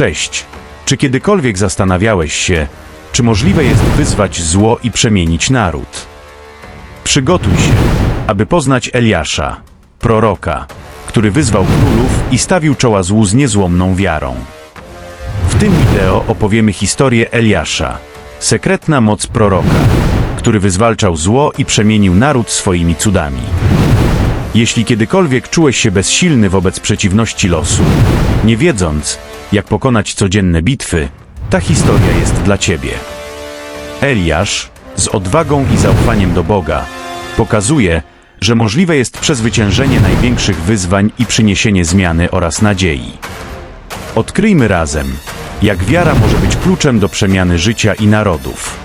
Cześć. Czy kiedykolwiek zastanawiałeś się, czy możliwe jest wyzwać zło i przemienić naród? Przygotuj się, aby poznać Eliasza, proroka, który wyzwał królów i stawił czoła złu z niezłomną wiarą. W tym wideo opowiemy historię Eliasza, sekretna moc proroka, który wyzwalczał zło i przemienił naród swoimi cudami. Jeśli kiedykolwiek czułeś się bezsilny wobec przeciwności losu, nie wiedząc, jak pokonać codzienne bitwy, ta historia jest dla ciebie. Eliasz, z odwagą i zaufaniem do Boga, pokazuje, że możliwe jest przezwyciężenie największych wyzwań i przyniesienie zmiany oraz nadziei. Odkryjmy razem, jak wiara może być kluczem do przemiany życia i narodów.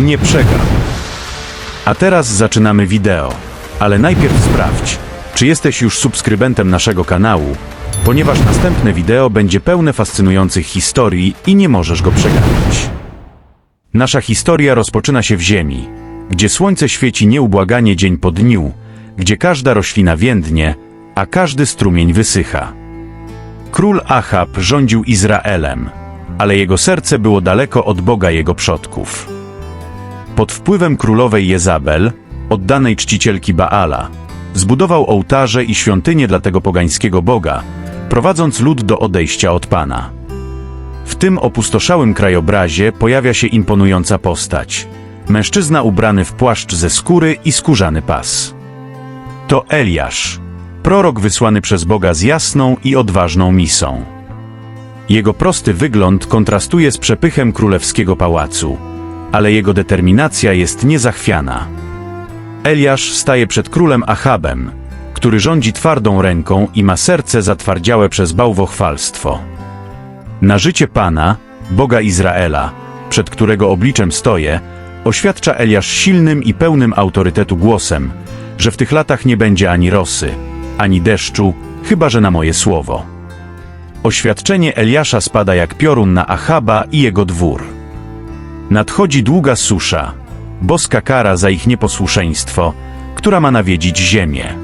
Nie przegap. A teraz zaczynamy wideo, ale najpierw sprawdź, czy jesteś już subskrybentem naszego kanału, ponieważ następne wideo będzie pełne fascynujących historii i nie możesz go przegapić. Nasza historia rozpoczyna się w ziemi, gdzie słońce świeci nieubłaganie dzień po dniu, gdzie każda roślina więdnie, a każdy strumień wysycha. Król Achab rządził Izraelem, ale jego serce było daleko od Boga jego przodków. Pod wpływem królowej Jezabel, oddanej czcicielki Baala, zbudował ołtarze i świątynie dla tego pogańskiego boga, prowadząc lud do odejścia od Pana. W tym opustoszałym krajobrazie pojawia się imponująca postać. Mężczyzna ubrany w płaszcz ze skóry i skórzany pas. To Eliasz, prorok wysłany przez Boga z jasną i odważną misą. Jego prosty wygląd kontrastuje z przepychem królewskiego pałacu, ale jego determinacja jest niezachwiana. Eliasz staje przed królem Achabem, który rządzi twardą ręką i ma serce zatwardziałe przez bałwochwalstwo. Na życie Pana, Boga Izraela, przed którego obliczem stoję, oświadcza Eliasz silnym i pełnym autorytetu głosem, że w tych latach nie będzie ani rosy, ani deszczu, chyba że na moje słowo. Oświadczenie Eliasza spada jak piorun na Achaba i jego dwór. Nadchodzi długa susza, boska kara za ich nieposłuszeństwo, która ma nawiedzić ziemię.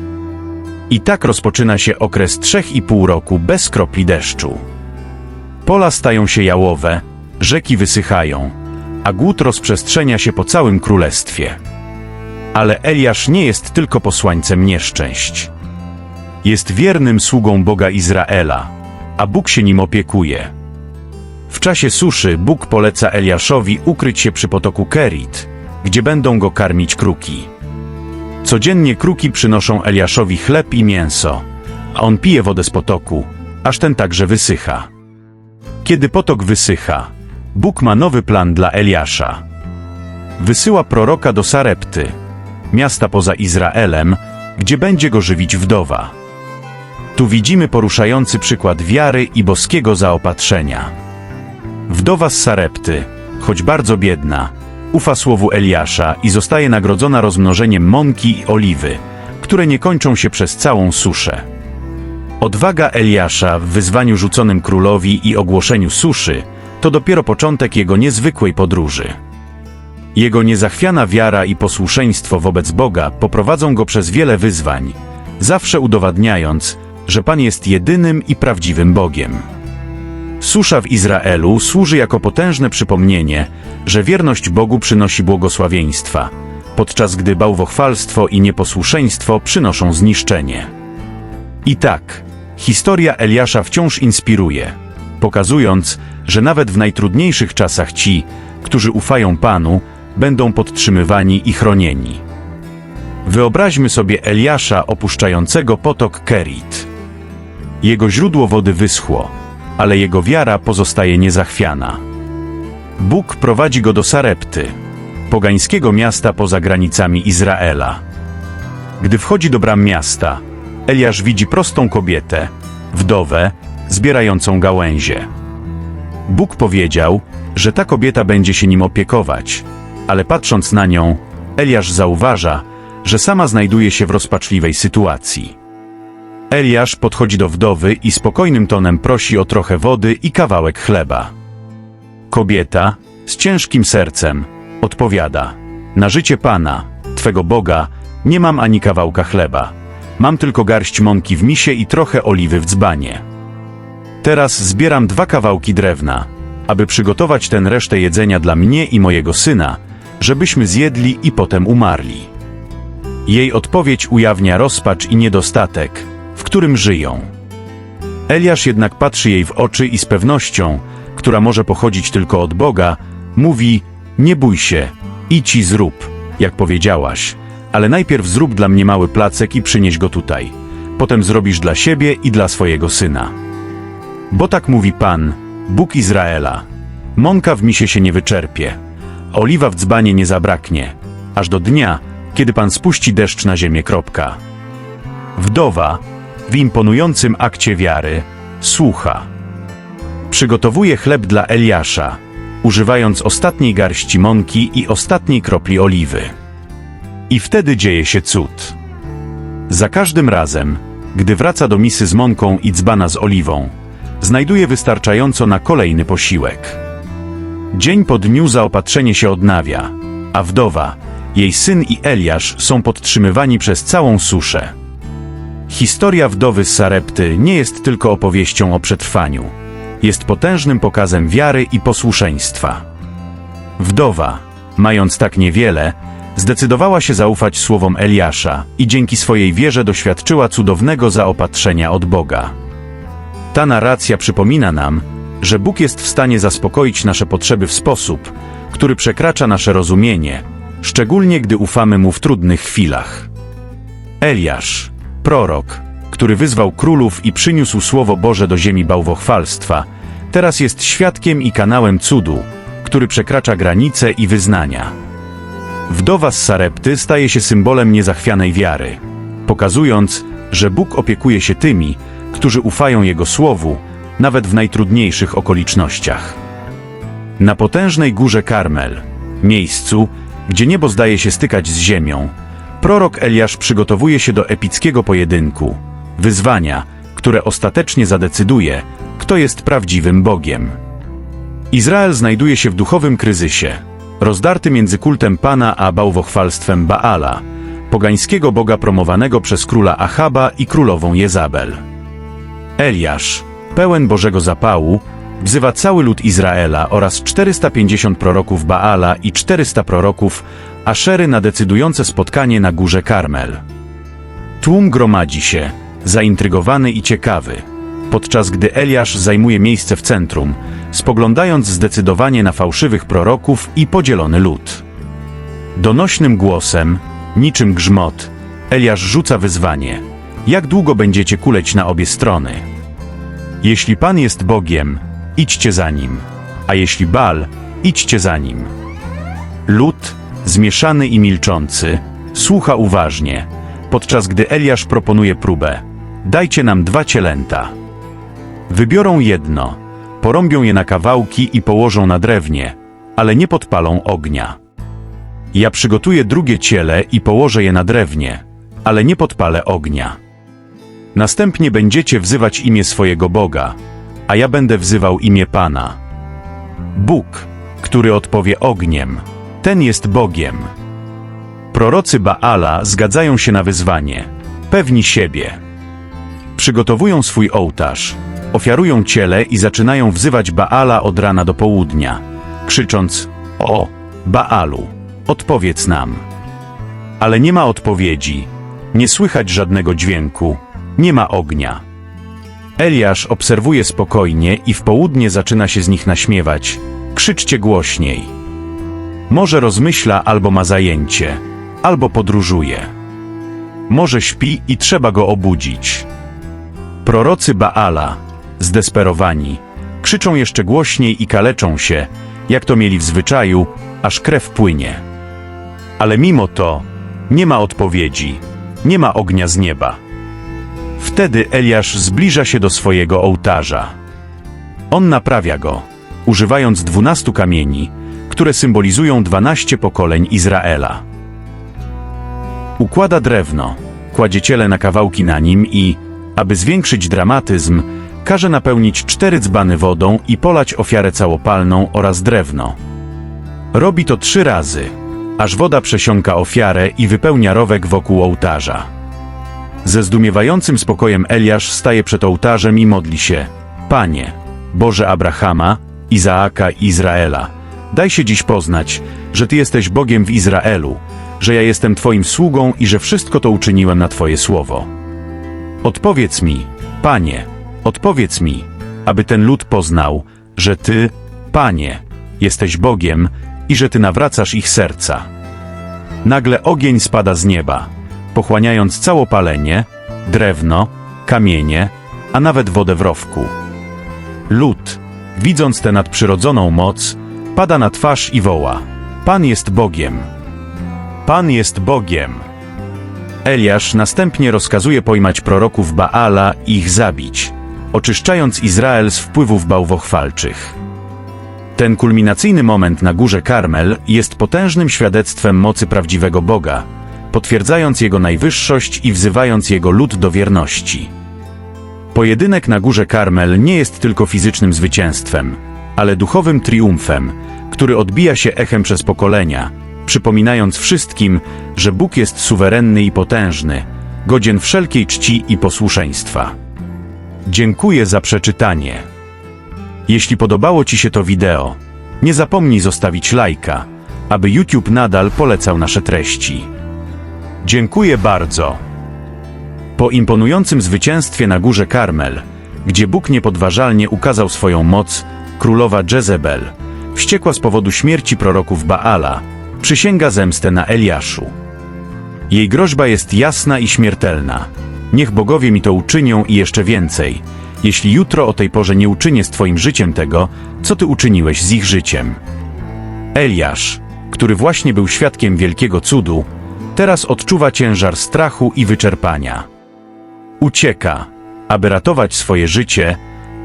I tak rozpoczyna się okres trzech i pół roku bez kropli deszczu. Pola stają się jałowe, rzeki wysychają, a głód rozprzestrzenia się po całym królestwie. Ale Eliasz nie jest tylko posłańcem nieszczęść. Jest wiernym sługą Boga Izraela, a Bóg się nim opiekuje. W czasie suszy Bóg poleca Eliaszowi ukryć się przy potoku Kerit, gdzie będą go karmić kruki. Codziennie kruki przynoszą Eliaszowi chleb i mięso, a on pije wodę z potoku, aż ten także wysycha. Kiedy potok wysycha, Bóg ma nowy plan dla Eliasza. Wysyła proroka do Sarepty, miasta poza Izraelem, gdzie będzie go żywić wdowa. Tu widzimy poruszający przykład wiary i boskiego zaopatrzenia. Wdowa z Sarepty, choć bardzo biedna, ufa słowu Eliasza i zostaje nagrodzona rozmnożeniem mąki i oliwy, które nie kończą się przez całą suszę. Odwaga Eliasza w wyzwaniu rzuconym królowi i ogłoszeniu suszy to dopiero początek jego niezwykłej podróży. Jego niezachwiana wiara i posłuszeństwo wobec Boga poprowadzą go przez wiele wyzwań, zawsze udowadniając, że Pan jest jedynym i prawdziwym Bogiem. Susza w Izraelu służy jako potężne przypomnienie, że wierność Bogu przynosi błogosławieństwa, podczas gdy bałwochwalstwo i nieposłuszeństwo przynoszą zniszczenie. I tak, historia Eliasza wciąż inspiruje, pokazując, że nawet w najtrudniejszych czasach ci, którzy ufają Panu, będą podtrzymywani i chronieni. Wyobraźmy sobie Eliasza opuszczającego potok Kerit. Jego źródło wody wyschło, ale jego wiara pozostaje niezachwiana. Bóg prowadzi go do Sarepty, pogańskiego miasta poza granicami Izraela. Gdy wchodzi do bram miasta, Eliasz widzi prostą kobietę, wdowę, zbierającą gałęzie. Bóg powiedział, że ta kobieta będzie się nim opiekować, ale patrząc na nią, Eliasz zauważa, że sama znajduje się w rozpaczliwej sytuacji. Eliasz podchodzi do wdowy i spokojnym tonem prosi o trochę wody i kawałek chleba. Kobieta, z ciężkim sercem, odpowiada: Na życie Pana, Twego Boga, nie mam ani kawałka chleba. Mam tylko garść mąki w misie i trochę oliwy w dzbanie. Teraz zbieram dwa kawałki drewna, aby przygotować ten resztę jedzenia dla mnie i mojego syna, żebyśmy zjedli i potem umarli. Jej odpowiedź ujawnia rozpacz i niedostatek, którym żyją. Eliasz jednak patrzy jej w oczy i z pewnością, która może pochodzić tylko od Boga, mówi: Nie bój się, idź i zrób, jak powiedziałaś, ale najpierw zrób dla mnie mały placek i przynieś go tutaj. Potem zrobisz dla siebie i dla swojego syna. Bo tak mówi Pan, Bóg Izraela: Mąka w misie się nie wyczerpie, oliwa w dzbanie nie zabraknie, aż do dnia, kiedy Pan spuści deszcz na ziemię. Kropka. Wdowa, w imponującym akcie wiary, słucha. Przygotowuje chleb dla Eliasza, używając ostatniej garści mąki i ostatniej kropli oliwy. I wtedy dzieje się cud. Za każdym razem, gdy wraca do misy z mąką i dzbana z oliwą, znajduje wystarczająco na kolejny posiłek. Dzień po dniu zaopatrzenie się odnawia, a wdowa, jej syn i Eliasz są podtrzymywani przez całą suszę. Historia wdowy z Sarepty nie jest tylko opowieścią o przetrwaniu. Jest potężnym pokazem wiary i posłuszeństwa. Wdowa, mając tak niewiele, zdecydowała się zaufać słowom Eliasza i dzięki swojej wierze doświadczyła cudownego zaopatrzenia od Boga. Ta narracja przypomina nam, że Bóg jest w stanie zaspokoić nasze potrzeby w sposób, który przekracza nasze rozumienie, szczególnie gdy ufamy Mu w trudnych chwilach. Eliasz, prorok, który wyzwał królów i przyniósł Słowo Boże do ziemi bałwochwalstwa, teraz jest świadkiem i kanałem cudu, który przekracza granice i wyznania. Wdowa z Sarepty staje się symbolem niezachwianej wiary, pokazując, że Bóg opiekuje się tymi, którzy ufają Jego Słowu, nawet w najtrudniejszych okolicznościach. Na potężnej górze Karmel, miejscu, gdzie niebo zdaje się stykać z ziemią, prorok Eliasz przygotowuje się do epickiego pojedynku, wyzwania, które ostatecznie zadecyduje, kto jest prawdziwym Bogiem. Izrael znajduje się w duchowym kryzysie, rozdarty między kultem Pana a bałwochwalstwem Baala, pogańskiego boga promowanego przez króla Achaba i królową Jezabel. Eliasz, pełen Bożego zapału, wzywa cały lud Izraela oraz 450 proroków Baala i 400 proroków Aszery na decydujące spotkanie na górze Karmel. Tłum gromadzi się, zaintrygowany i ciekawy, podczas gdy Eliasz zajmuje miejsce w centrum, spoglądając zdecydowanie na fałszywych proroków i podzielony lud. Donośnym głosem, niczym grzmot, Eliasz rzuca wyzwanie. Jak długo będziecie kuleć na obie strony? Jeśli Pan jest Bogiem, idźcie za Nim, a jeśli Bal, idźcie za Nim. Lud, zmieszany i milczący, słucha uważnie, podczas gdy Eliasz proponuje próbę. Dajcie nam dwa cielęta. Wybiorą jedno, porąbią je na kawałki i położą na drewnie, ale nie podpalą ognia. Ja przygotuję drugie ciele i położę je na drewnie, ale nie podpalę ognia. Następnie będziecie wzywać imię swojego Boga, a ja będę wzywał imię Pana. Bóg, który odpowie ogniem, ten jest Bogiem. Prorocy Baala zgadzają się na wyzwanie, pewni siebie. Przygotowują swój ołtarz, ofiarują ciele i zaczynają wzywać Baala od rana do południa, krzycząc: O, Baalu, odpowiedz nam. Ale nie ma odpowiedzi, nie słychać żadnego dźwięku, nie ma ognia. Eliasz obserwuje spokojnie i w południe zaczyna się z nich naśmiewać. Krzyczcie głośniej. Może rozmyśla albo ma zajęcie, albo podróżuje. Może śpi i trzeba go obudzić. Prorocy Baala, zdesperowani, krzyczą jeszcze głośniej i kaleczą się, jak to mieli w zwyczaju, aż krew płynie. Ale mimo to nie ma odpowiedzi, nie ma ognia z nieba. Wtedy Eliasz zbliża się do swojego ołtarza. On naprawia go, używając dwunastu kamieni, które symbolizują dwanaście pokoleń Izraela. Układa drewno, kładzie ciele na kawałki na nim i, aby zwiększyć dramatyzm, każe napełnić cztery dzbany wodą i polać ofiarę całopalną oraz drewno. Robi to trzy razy, aż woda przesiąka ofiarę i wypełnia rowek wokół ołtarza. Ze zdumiewającym spokojem Eliasz staje przed ołtarzem i modli się. Panie, Boże Abrahama, Izaaka i Izraela, daj się dziś poznać, że Ty jesteś Bogiem w Izraelu, że ja jestem Twoim sługą i że wszystko to uczyniłem na Twoje słowo. Odpowiedz mi, Panie, odpowiedz mi, aby ten lud poznał, że Ty, Panie, jesteś Bogiem i że Ty nawracasz ich serca. Nagle ogień spada z nieba, pochłaniając całopalenie, drewno, kamienie, a nawet wodę w rowku. Lud, widząc tę nadprzyrodzoną moc, pada na twarz i woła: Pan jest Bogiem. Pan jest Bogiem. Eliasz następnie rozkazuje pojmać proroków Baala i ich zabić, oczyszczając Izrael z wpływów bałwochwalczych. Ten kulminacyjny moment na górze Karmel jest potężnym świadectwem mocy prawdziwego Boga, potwierdzając Jego najwyższość i wzywając Jego lud do wierności. Pojedynek na górze Karmel nie jest tylko fizycznym zwycięstwem, ale duchowym triumfem, który odbija się echem przez pokolenia, przypominając wszystkim, że Bóg jest suwerenny i potężny, godzien wszelkiej czci i posłuszeństwa. Dziękuję za przeczytanie. Jeśli podobało Ci się to wideo, nie zapomnij zostawić lajka, aby YouTube nadal polecał nasze treści. Dziękuję bardzo. Po imponującym zwycięstwie na górze Karmel, gdzie Bóg niepodważalnie ukazał swoją moc, królowa Jezebel, wściekła z powodu śmierci proroków Baala, przysięga zemstę na Eliaszu. Jej groźba jest jasna i śmiertelna. Niech bogowie mi to uczynią i jeszcze więcej, jeśli jutro o tej porze nie uczynię z Twoim życiem tego, co Ty uczyniłeś z ich życiem. Eliasz, który właśnie był świadkiem wielkiego cudu, teraz odczuwa ciężar strachu i wyczerpania. Ucieka, aby ratować swoje życie,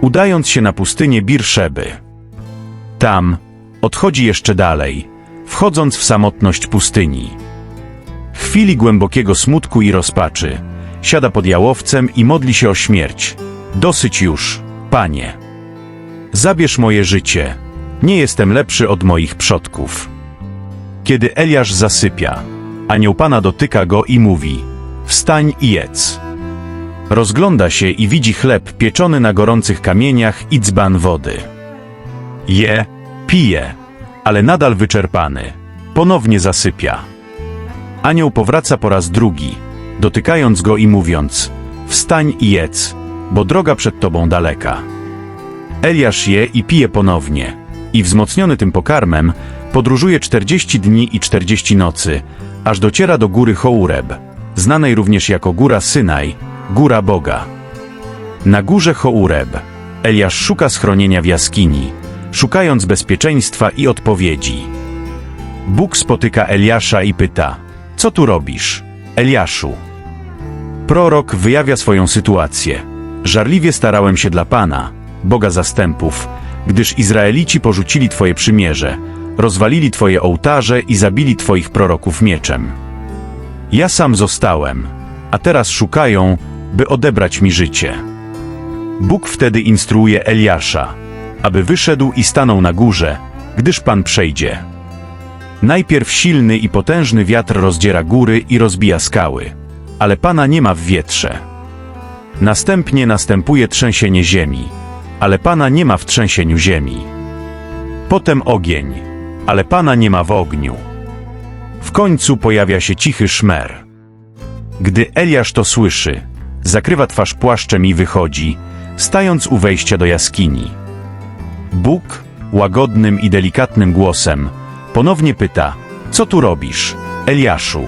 udając się na pustynię Birszeby. Tam odchodzi jeszcze dalej, wchodząc w samotność pustyni. W chwili głębokiego smutku i rozpaczy, siada pod jałowcem i modli się o śmierć. Dosyć już, panie. Zabierz moje życie. Nie jestem lepszy od moich przodków. Kiedy Eliasz zasypia, anioł pana dotyka go i mówi: Wstań i jedz. Rozgląda się i widzi chleb pieczony na gorących kamieniach i dzban wody. Je, pije, ale nadal wyczerpany. Ponownie zasypia. Anioł powraca po raz drugi, dotykając go i mówiąc: Wstań i jedz, bo droga przed tobą daleka. Eliasz je i pije ponownie, i wzmocniony tym pokarmem, podróżuje 40 dni i 40 nocy, aż dociera do góry Choureb, znanej również jako Góra Synaj, Góra Boga. Na górze Choureb Eliasz szuka schronienia w jaskini, szukając bezpieczeństwa i odpowiedzi. Bóg spotyka Eliasza i pyta: Co tu robisz, Eliaszu? Prorok wyjawia swoją sytuację. Żarliwie starałem się dla Pana, Boga zastępów, gdyż Izraelici porzucili Twoje przymierze, rozwalili Twoje ołtarze i zabili Twoich proroków mieczem. Ja sam zostałem, a teraz szukają, by odebrać mi życie. Bóg wtedy instruuje Eliasza, aby wyszedł i stanął na górze, gdyż Pan przejdzie. Najpierw silny i potężny wiatr rozdziera góry i rozbija skały, ale Pana nie ma w wietrze. Następnie następuje trzęsienie ziemi, ale Pana nie ma w trzęsieniu ziemi. Potem ogień, ale Pana nie ma w ogniu. W końcu pojawia się cichy szmer. Gdy Eliasz to słyszy, zakrywa twarz płaszczem i wychodzi, stając u wejścia do jaskini. Bóg, łagodnym i delikatnym głosem, ponownie pyta: Co tu robisz, Eliaszu?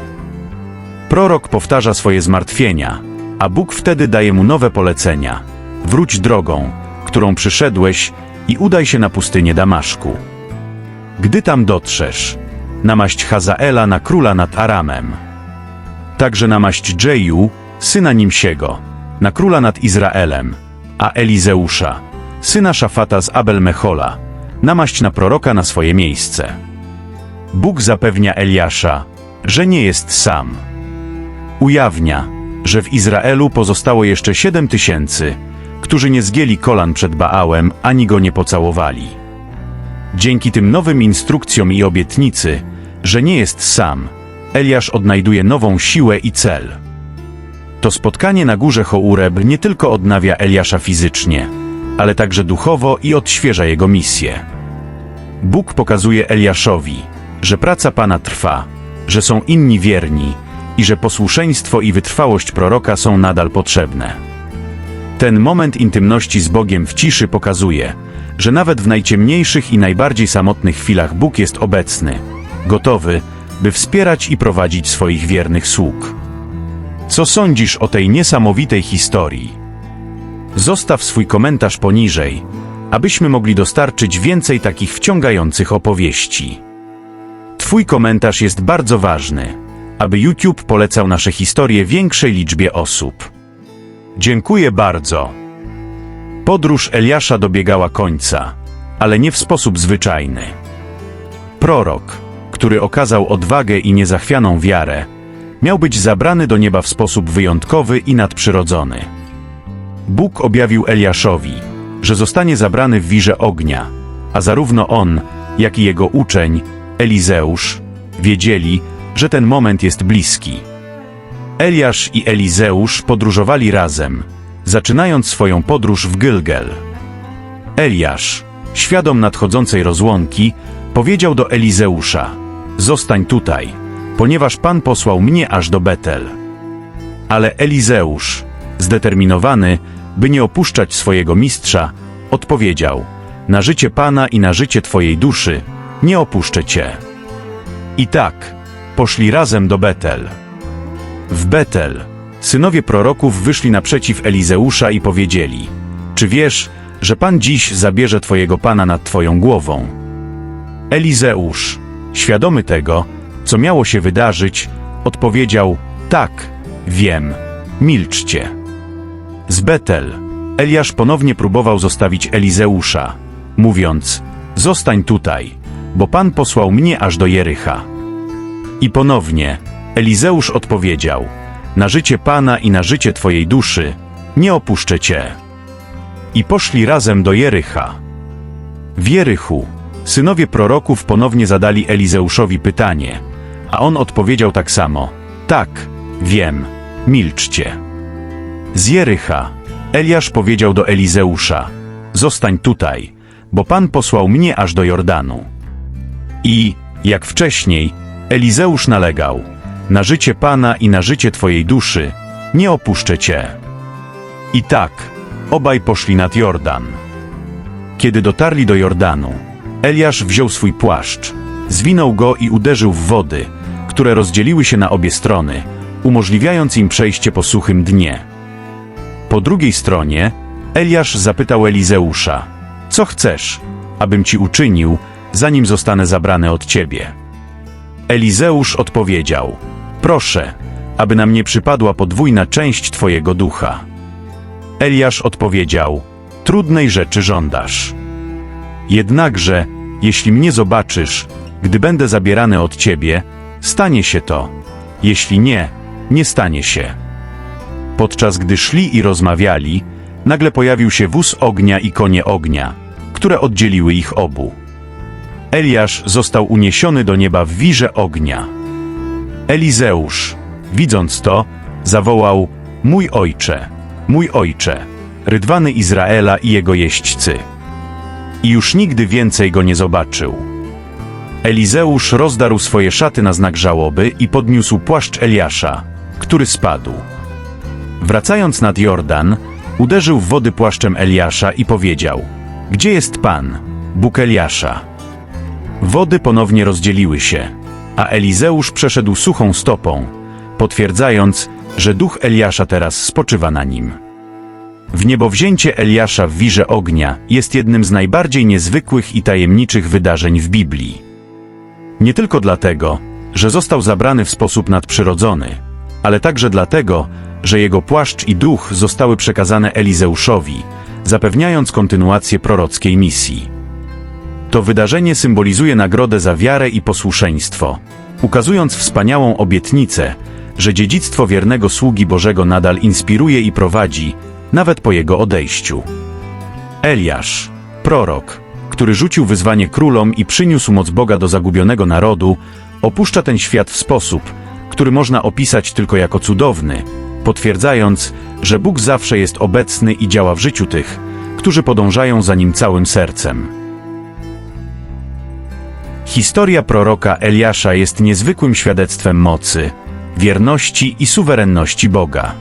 Prorok powtarza swoje zmartwienia, a Bóg wtedy daje mu nowe polecenia: Wróć drogą, którą przyszedłeś, i udaj się na pustynię Damaszku. Gdy tam dotrzesz, namaść Hazaela na króla nad Aramem. Także namaść Dżeju, syna Nimsiego, na króla nad Izraelem, a Elizeusza, syna Szafata z Abel Mechola, namaść na proroka na swoje miejsce. Bóg zapewnia Eliasza, że nie jest sam. Ujawnia, że w Izraelu pozostało jeszcze siedem tysięcy, którzy nie zgięli kolan przed Baałem ani go nie pocałowali. Dzięki tym nowym instrukcjom i obietnicy, że nie jest sam, Eliasz odnajduje nową siłę i cel. To spotkanie na górze Choureb nie tylko odnawia Eliasza fizycznie, ale także duchowo i odświeża jego misję. Bóg pokazuje Eliaszowi, że praca Pana trwa, że są inni wierni i że posłuszeństwo i wytrwałość proroka są nadal potrzebne. Ten moment intymności z Bogiem w ciszy pokazuje, że nawet w najciemniejszych i najbardziej samotnych chwilach Bóg jest obecny, gotowy, by wspierać i prowadzić swoich wiernych sług. Co sądzisz o tej niesamowitej historii? Zostaw swój komentarz poniżej, abyśmy mogli dostarczyć więcej takich wciągających opowieści. Twój komentarz jest bardzo ważny, aby YouTube polecał nasze historie większej liczbie osób. Dziękuję bardzo. Podróż Eliasza dobiegała końca, ale nie w sposób zwyczajny. Prorok, który okazał odwagę i niezachwianą wiarę, miał być zabrany do nieba w sposób wyjątkowy i nadprzyrodzony. Bóg objawił Eliaszowi, że zostanie zabrany w wirze ognia, a zarówno on, jak i jego uczeń, Elizeusz, wiedzieli, że ten moment jest bliski. Eliasz i Elizeusz podróżowali razem, zaczynając swoją podróż w Gilgel. Eliasz, świadom nadchodzącej rozłąki, powiedział do Elizeusza: Zostań tutaj, ponieważ Pan posłał mnie aż do Betel. Ale Elizeusz, zdeterminowany, by nie opuszczać swojego mistrza, odpowiedział: Na życie Pana i na życie Twojej duszy nie opuszczę Cię. I tak poszli razem do Betel. W Betel synowie proroków wyszli naprzeciw Elizeusza i powiedzieli: Czy wiesz, że Pan dziś zabierze Twojego Pana nad Twoją głową? Elizeusz, świadomy tego, co miało się wydarzyć, odpowiedział: Tak, wiem, milczcie. Z Betel Eliasz ponownie próbował zostawić Elizeusza, mówiąc: Zostań tutaj, bo Pan posłał mnie aż do Jericha. I ponownie Elizeusz odpowiedział: Na życie Pana i na życie Twojej duszy nie opuszczę Cię. I poszli razem do Jericha. W Jerychu synowie proroków ponownie zadali Elizeuszowi pytanie, a on odpowiedział tak samo: Tak, wiem, milczcie. Z Jericha Eliasz powiedział do Elizeusza: Zostań tutaj, bo Pan posłał mnie aż do Jordanu. I, jak wcześniej, Elizeusz nalegał: Na życie Pana i na życie Twojej duszy nie opuszczę Cię. I tak, obaj poszli nad Jordan. Kiedy dotarli do Jordanu, Eliasz wziął swój płaszcz, zwinął go i uderzył w wody, które rozdzieliły się na obie strony, umożliwiając im przejście po suchym dnie. Po drugiej stronie Eliasz zapytał Elizeusza: Co chcesz, abym ci uczynił, zanim zostanę zabrany od ciebie? Elizeusz odpowiedział: Proszę, aby na mnie przypadła podwójna część twojego ducha. Eliasz odpowiedział: Trudnej rzeczy żądasz. Jednakże, jeśli mnie zobaczysz, gdy będę zabierany od ciebie, stanie się to. Jeśli nie, nie stanie się. Podczas gdy szli i rozmawiali, nagle pojawił się wóz ognia i konie ognia, które oddzieliły ich obu. Eliasz został uniesiony do nieba w wirze ognia. Elizeusz, widząc to, zawołał: Mój ojcze, mój ojcze, rydwany Izraela i jego jeźdźcy. I już nigdy więcej go nie zobaczył. Elizeusz rozdarł swoje szaty na znak żałoby i podniósł płaszcz Eliasza, który spadł. Wracając nad Jordan, uderzył w wody płaszczem Eliasza i powiedział: Gdzie jest Pan, Bóg Eliasza? Wody ponownie rozdzieliły się, a Elizeusz przeszedł suchą stopą, potwierdzając, że duch Eliasza teraz spoczywa na nim. W niebowzięcie Eliasza w wirze ognia jest jednym z najbardziej niezwykłych i tajemniczych wydarzeń w Biblii. Nie tylko dlatego, że został zabrany w sposób nadprzyrodzony, ale także dlatego, że jego płaszcz i duch zostały przekazane Elizeuszowi, zapewniając kontynuację prorockiej misji. To wydarzenie symbolizuje nagrodę za wiarę i posłuszeństwo, ukazując wspaniałą obietnicę, że dziedzictwo wiernego sługi Bożego nadal inspiruje i prowadzi, nawet po jego odejściu. Eliasz, prorok, który rzucił wyzwanie królom i przyniósł moc Boga do zagubionego narodu, opuszcza ten świat w sposób, który można opisać tylko jako cudowny, potwierdzając, że Bóg zawsze jest obecny i działa w życiu tych, którzy podążają za nim całym sercem. Historia proroka Eliasza jest niezwykłym świadectwem mocy, wierności i suwerenności Boga.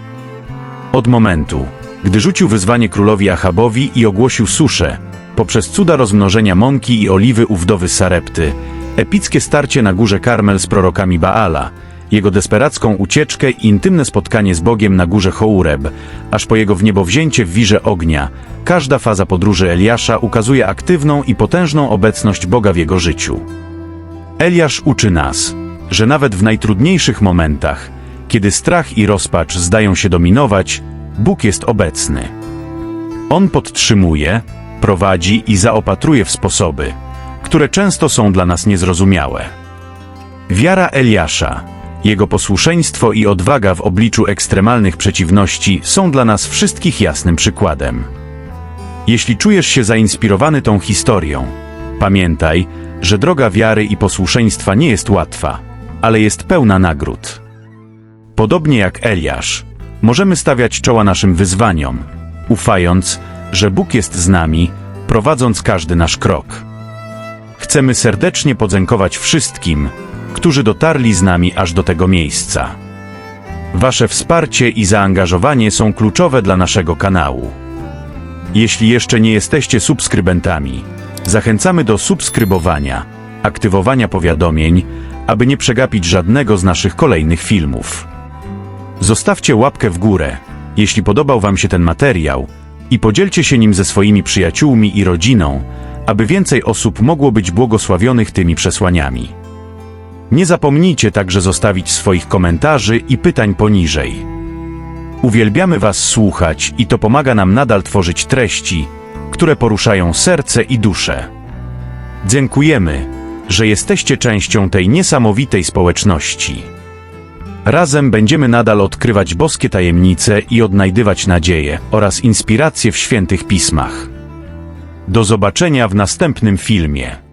Od momentu, gdy rzucił wyzwanie królowi Achabowi i ogłosił suszę, poprzez cuda rozmnożenia mąki i oliwy u wdowy Sarepty, epickie starcie na górze Karmel z prorokami Baala, jego desperacką ucieczkę i intymne spotkanie z Bogiem na górze Choureb, aż po jego wniebowzięcie w wirze ognia, każda faza podróży Eliasza ukazuje aktywną i potężną obecność Boga w jego życiu. Eliasz uczy nas, że nawet w najtrudniejszych momentach, kiedy strach i rozpacz zdają się dominować, Bóg jest obecny. On podtrzymuje, prowadzi i zaopatruje w sposoby, które często są dla nas niezrozumiałe. Wiara Eliasza, jego posłuszeństwo i odwaga w obliczu ekstremalnych przeciwności są dla nas wszystkich jasnym przykładem. Jeśli czujesz się zainspirowany tą historią, pamiętaj, że droga wiary i posłuszeństwa nie jest łatwa, ale jest pełna nagród. Podobnie jak Eliasz, możemy stawiać czoła naszym wyzwaniom, ufając, że Bóg jest z nami, prowadząc każdy nasz krok. Chcemy serdecznie podziękować wszystkim, którzy dotarli z nami aż do tego miejsca. Wasze wsparcie i zaangażowanie są kluczowe dla naszego kanału. Jeśli jeszcze nie jesteście subskrybentami, zachęcamy do subskrybowania, aktywowania powiadomień, aby nie przegapić żadnego z naszych kolejnych filmów. Zostawcie łapkę w górę, jeśli podobał Wam się ten materiał i podzielcie się nim ze swoimi przyjaciółmi i rodziną, aby więcej osób mogło być błogosławionych tymi przesłaniami. Nie zapomnijcie także zostawić swoich komentarzy i pytań poniżej. Uwielbiamy Was słuchać i to pomaga nam nadal tworzyć treści, które poruszają serce i duszę. Dziękujemy, że jesteście częścią tej niesamowitej społeczności. Razem będziemy nadal odkrywać boskie tajemnice i odnajdywać nadzieję oraz inspiracje w świętych pismach. Do zobaczenia w następnym filmie.